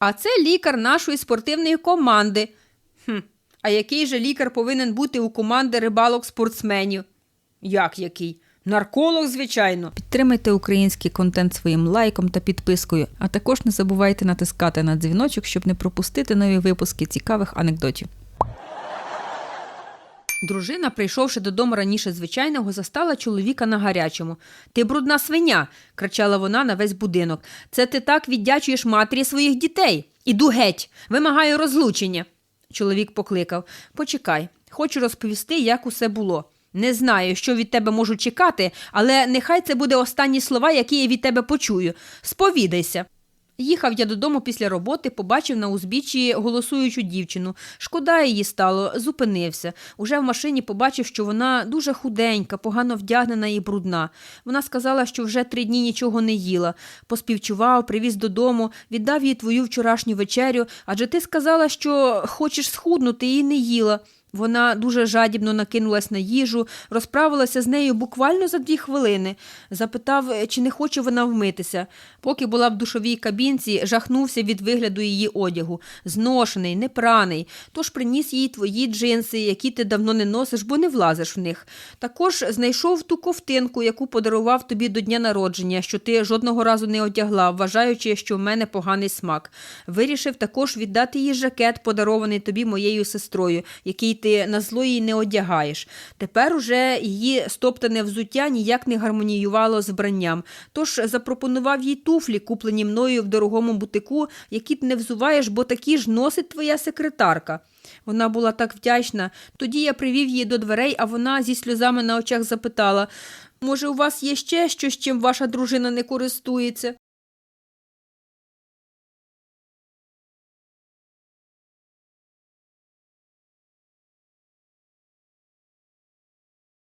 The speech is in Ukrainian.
А це лікар нашої спортивної команди. Хм, а який же лікар повинен бути у команди рибалок-спортсменів? Як який? Нарколог, звичайно. Підтримайте український контент своїм лайком та підпискою, а також не забувайте натискати на дзвіночок, щоб не пропустити нові випуски цікавих анекдотів. Дружина, прийшовши додому раніше звичайного, застала чоловіка на гарячому. Ти брудна свиня, кричала вона на весь будинок. Це ти так віддячуєш матері своїх дітей. Іду геть, вимагаю розлучення. Чоловік покликав Почекай, хочу розповісти, як усе було. Не знаю, що від тебе можу чекати, але нехай це буде останні слова, які я від тебе почую. Сповідайся. Їхав я додому після роботи, побачив на узбіччі голосуючу дівчину. Шкода її стало, зупинився. Уже в машині побачив, що вона дуже худенька, погано вдягнена і брудна. Вона сказала, що вже три дні нічого не їла. Поспівчував, привіз додому, віддав їй твою вчорашню вечерю, адже ти сказала, що хочеш схуднути і не їла. Вона дуже жадібно накинулась на їжу, розправилася з нею буквально за дві хвилини. Запитав, чи не хоче вона вмитися. Поки була в душовій кабінці, жахнувся від вигляду її одягу. Зношений, непраний. Тож приніс їй твої джинси, які ти давно не носиш, бо не влазиш в них. Також знайшов ту ковтинку, яку подарував тобі до дня народження, що ти жодного разу не одягла, вважаючи, що в мене поганий смак. Вирішив також віддати їй жакет, подарований тобі моєю сестрою, який ти на зло їй не одягаєш. Тепер уже її стоптане взуття ніяк не гармоніювало з вбранням. Тож запропонував їй туфлі, куплені мною в дорогому бутику, які ти не взуваєш, бо такі ж носить твоя секретарка. Вона була так вдячна. Тоді я привів її до дверей, а вона зі сльозами на очах запитала: може, у вас є ще щось, чим ваша дружина не користується?